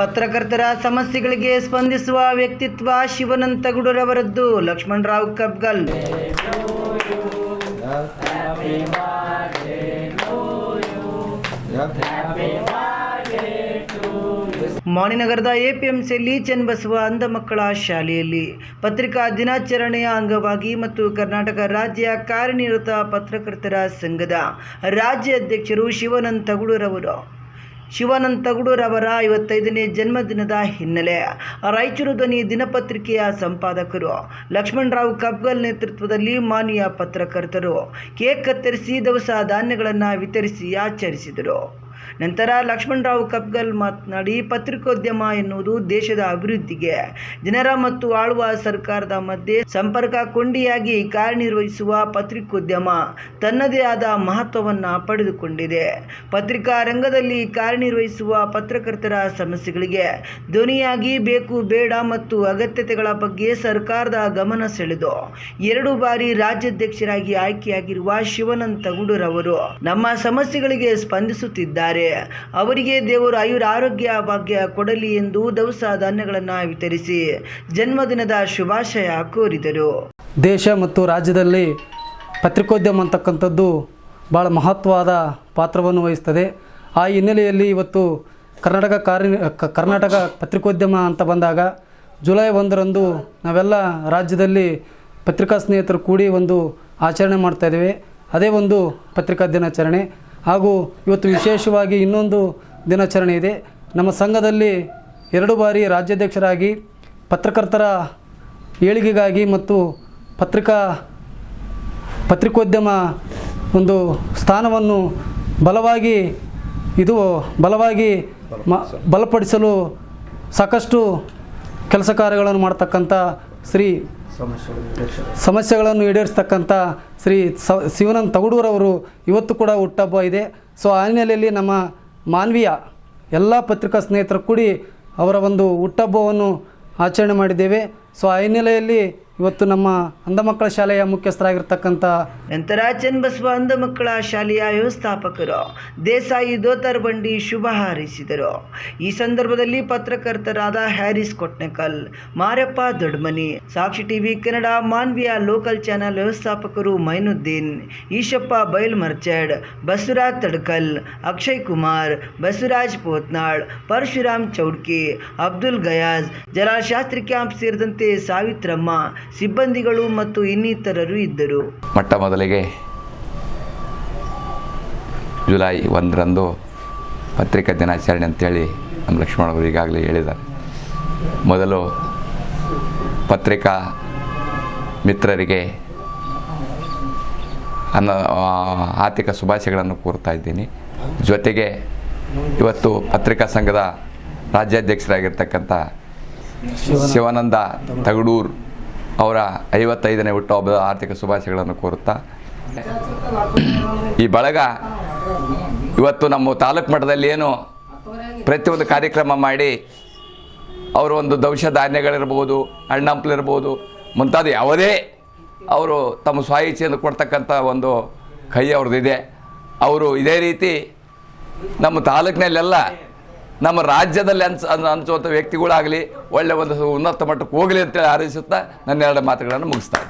ಪತ್ರಕರ್ತರ ಸಮಸ್ಯೆಗಳಿಗೆ ಸ್ಪಂದಿಸುವ ವ್ಯಕ್ತಿತ್ವ ಶಿವನಂತಗುಡರವರದ್ದು ಲಕ್ಷ್ಮಣರಾವ್ ಕಬ್ಗಲ್. ಮಾಣಿನಗರದ ಎಪಿಎಂಸಿಯಲ್ಲಿ ಚೆನ್ನಬಸವ ಅಂಧ ಮಕ್ಕಳ ಶಾಲೆಯಲ್ಲಿ ಪತ್ರಿಕಾ ದಿನಾಚರಣೆಯ ಅಂಗವಾಗಿ ಮತ್ತು ಕರ್ನಾಟಕ ರಾಜ್ಯ ಕಾರ್ಯನಿರತ ಪತ್ರಕರ್ತರ ಸಂಘದ ರಾಜ್ಯ ಅಧ್ಯಕ್ಷರು ಶಿವಾನಂದ ತಗುಡೂರವರು ಶಿವಾನಂದ ತಗುಡೂರವರ ಐವತ್ತೈದನೇ ಜನ್ಮದಿನದ ಹಿನ್ನೆಲೆ ರಾಯಚೂರು ಧ್ವನಿ ದಿನಪತ್ರಿಕೆಯ ಸಂಪಾದಕರು. ಲಕ್ಷ್ಮಣರಾವ್ ಕಬ್ಗಲ್ ನೇತೃತ್ವದಲ್ಲಿ ಮಾನ್ಯ ಪತ್ರಕರ್ತರು. ಕೇಕ್ ಕತ್ತರಿಸಿ ದವಸ ಧಾನ್ಯಗಳನ್ನು ವಿತರಿಸಿ ಆಚರಿಸಿದರು. ನಂತರ ಲಕ್ಷ್ಮಣರಾವ್ ಕಪ್ಗಲ್ ಮಾತನಾಡಿ, ಪತ್ರಿಕೋದ್ಯಮ ಎನ್ನುವುದು ದೇಶದ ಅಭಿವೃದ್ಧಿಗೆ, ಜನರ ಮತ್ತು ಆಳುವ ಸರ್ಕಾರದ ಮಧ್ಯೆ ಸಂಪರ್ಕ ಕೊಂಡಿಯಾಗಿ ಕಾರ್ಯನಿರ್ವಹಿಸುವ ಪತ್ರಿಕೋದ್ಯಮ ತನ್ನದೇ ಆದ ಮಹತ್ವವನ್ನು ಪಡೆದುಕೊಂಡಿದೆ. ಪತ್ರಿಕಾ ರಂಗದಲ್ಲಿ ಕಾರ್ಯನಿರ್ವಹಿಸುವ ಪತ್ರಕರ್ತರ ಸಮಸ್ಯೆಗಳಿಗೆ ಧ್ವನಿಯಾಗಿ ಬೇಕು, ಬೇಡ ಮತ್ತು ಅಗತ್ಯತೆಗಳ ಬಗ್ಗೆ ಸರ್ಕಾರದ ಗಮನ ಸೆಳೆದು ಎರಡು ಬಾರಿ ರಾಜ್ಯಾಧ್ಯಕ್ಷರಾಗಿ ಆಯ್ಕೆಯಾಗಿರುವ ಶಿವನಂದ ತಗುಡರವರು ನಮ್ಮ ಸಮಸ್ಯೆಗಳಿಗೆ ಸ್ಪಂದಿಸುತ್ತಿದ್ದಾರೆ. ಅವರಿಗೆ ದೇವರು ಆಯುರ ಆರೋಗ್ಯ ಭಾಗ್ಯ ಕೊಡಲಿ ಎಂದು ದವಸ ಧಾನ್ಯಗಳನ್ನು ವಿತರಿಸಿ ಜನ್ಮದಿನದ ಶುಭಾಶಯ ಕೋರಿದರು. ದೇಶ ಮತ್ತು ರಾಜ್ಯದಲ್ಲಿ ಪತ್ರಿಕೋದ್ಯಮ ಅಂತಕ್ಕಂಥದ್ದು ಭಾಳ ಮಹತ್ವವಾದ ಪಾತ್ರವನ್ನು ವಹಿಸ್ತದೆ. ಆ ಹಿನ್ನೆಲೆಯಲ್ಲಿ ಇವತ್ತು ಕರ್ನಾಟಕ ಕಾರ್ಯ ಕರ್ನಾಟಕ ಪತ್ರಿಕೋದ್ಯಮ ಅಂತ ಬಂದಾಗ ಜುಲೈ ಒಂದರಂದು ನಾವೆಲ್ಲ ರಾಜ್ಯದಲ್ಲಿ ಪತ್ರಿಕಾ ಸ್ನೇಹಿತರು ಕೂಡಿ ಒಂದು ಆಚರಣೆ ಮಾಡ್ತಾ ಇದ್ದೇವೆ. ಅದೇ ಒಂದು ಪತ್ರಿಕಾ ದಿನಾಚರಣೆ. ಹಾಗೂ ಇವತ್ತು ವಿಶೇಷವಾಗಿ ಇನ್ನೊಂದು ದಿನಾಚರಣೆ ಇದೆ. ನಮ್ಮ ಸಂಘದಲ್ಲಿ ಎರಡು ಬಾರಿ ರಾಜ್ಯಾಧ್ಯಕ್ಷರಾಗಿ, ಪತ್ರಕರ್ತರ ಏಳಿಗೆಗಾಗಿ ಮತ್ತು ಪತ್ರಿಕಾ, ಪತ್ರಿಕೋದ್ಯಮ ಒಂದು ಸ್ಥಾನವನ್ನು ಬಲವಾಗಿ ಇದು ಬಲವಾಗಿ ಮ ಬಲಪಡಿಸಲು ಸಾಕಷ್ಟು ಕೆಲಸ ಕಾರ್ಯಗಳನ್ನು ಮಾಡತಕ್ಕಂಥ ಶ್ರೀ ಸಮಸ್ಯೆಗಳನ್ನು ಈಡೇರಿಸ್ತಕ್ಕಂಥ ಶ್ರೀ ಸ, ಶಿವನನ್ ತಗಡೂರವರು ಇವತ್ತು ಕೂಡ ಹುಟ್ಟಬ್ಬ ಇದೆ. ಸೊ, ಆ ಹಿನ್ನೆಲೆಯಲ್ಲಿ ನಮ್ಮ ಮಾನವೀಯ ಎಲ್ಲ ಪತ್ರಿಕಾ ಸ್ನೇಹಿತರು ಕೂಡಿ ಅವರ ಒಂದು ಹುಟ್ಟಬ್ಬವನ್ನು ಆಚರಣೆ ಮಾಡಿದ್ದೇವೆ. ಸೊ, ಆ ಹಿನ್ನೆಲೆಯಲ್ಲಿ ಇವತ್ತು ನಮ್ಮ ಅಂಧ ಮಕ್ಕಳ ಶಾಲೆಯ ಮುಖ್ಯಸ್ಥರಾಗಿರ್ತಕ್ಕಂಥ ನಂತರ ಬಸವ ಅಂಧ ಮಕ್ಕಳ ಶಾಲೆಯ ವ್ಯವಸ್ಥಾಪಕರು ದೇಸಾಯಿ ದೋತರ್ ಬಂಡಿ ಶುಭ ಹಾರೈಸಿದರು. ಈ ಸಂದರ್ಭದಲ್ಲಿ ಪತ್ರಕರ್ತರಾದ ಹ್ಯಾರಿಸ್ ಕೊಟ್ನೆಕಲ್, ಮಾರಪ್ಪ ದೊಡ್ಮನಿ, ಸಾಕ್ಷಿ ಟಿವಿ ಕನ್ನಡ, ಮಾನ್ವಿಯ ಲೋಕಲ್ ಚಾನೆಲ್ ವ್ಯವಸ್ಥಾಪಕರು ಮೈನುದ್ದೀನ್, ಈಶಪ್ಪ ಬೈಲ್ ಮರ್ಚಡ್ ಬಸವರಾಜ್ ತಡ್ಕಲ್, ಅಕ್ಷಯ್ ಕುಮಾರ್, ಬಸವರಾಜ್ ಪೋತ್ನಾಳ್, ಪರಶುರಾಮ್ ಚೌಡ್ಕಿ, ಅಬ್ದುಲ್ ಗಯಾಜ್, ಜಲಾಶಾಸ್ತ್ರಿ ಕ್ಯಾಂಪ್ ಸೇರಿದಂತೆ ಸಾವಿತ್ರಮ್ಮ ಸಿಬ್ಬಂದಿಗಳು ಮತ್ತು ಇನ್ನಿತರರು ಇದ್ದರು. ಮೊಟ್ಟ ಮೊದಲಿಗೆ ಜುಲೈ ಒಂದರಂದು ಪತ್ರಿಕಾ ದಿನಾಚರಣೆ ಅಂತೇಳಿ ನಮ್ಮ ಲಕ್ಷ್ಮಣ ಅವರು ಈಗಾಗಲೇ ಹೇಳಿದ್ದಾರೆ. ಮೊದಲು ಪತ್ರಿಕಾ ಮಿತ್ರರಿಗೆ ಅನ್ನ ಆರ್ಥಿಕ ಶುಭಾಶಯಗಳನ್ನು ಕೋರ್ತಾ ಇದ್ದೀನಿ. ಜೊತೆಗೆ ಇವತ್ತು ಪತ್ರಿಕಾ ಸಂಘದ ರಾಜ್ಯಾಧ್ಯಕ್ಷರಾಗಿರ್ತಕ್ಕಂಥ ಶಿವಾನಂದ ತಗಡೂರ್ ಅವರ ಐವತ್ತೈದನೇ ಹುಟ್ಟುಹಬ್ಬದ ಆರ್ಥಿಕ ಶುಭಾಶಯಗಳನ್ನು ಕೋರುತ್ತಾ, ಈ ಬಳಗ ಇವತ್ತು ನಮ್ಮ ತಾಲೂಕು ಮಟ್ಟದಲ್ಲಿ ಏನು ಪ್ರತಿಯೊಂದು ಕಾರ್ಯಕ್ರಮ ಮಾಡಿ, ಅವರು ಒಂದು ದಂಶ ಧಾನ್ಯಗಳಿರ್ಬೋದು ಹಣ್ಣಂಪ್ಲಿರ್ಬೋದು, ಮುಂತಾದ ಯಾವುದೇ ಅವರು ತಮ್ಮ ಸ್ವಾಯಿಚ್ಛೆಯನ್ನು ಕೊಡ್ತಕ್ಕಂಥ ಒಂದು ಕೈ ಅವ್ರದ್ದಿದೆ. ಅವರು ಇದೇ ರೀತಿ ನಮ್ಮ ತಾಲೂಕಿನಲ್ಲೆಲ್ಲ ನಮ್ಮ ರಾಜ್ಯದಲ್ಲಿ ಅನ್ಸ, ಅನ್- ಅನ್ಸುವಂಥ ವ್ಯಕ್ತಿಗಳಾಗಲಿ ಒಳ್ಳೆ ಒಂದು ಉನ್ನತ ಮಟ್ಟಕ್ಕೆ ಹೋಗಲಿ ಅಂತೇಳಿ ಹಾರೈಸುತ್ತಾ ನನ್ನ ಎರಡು ಮಾತುಗಳನ್ನು ಮುಗಿಸ್ತಾ.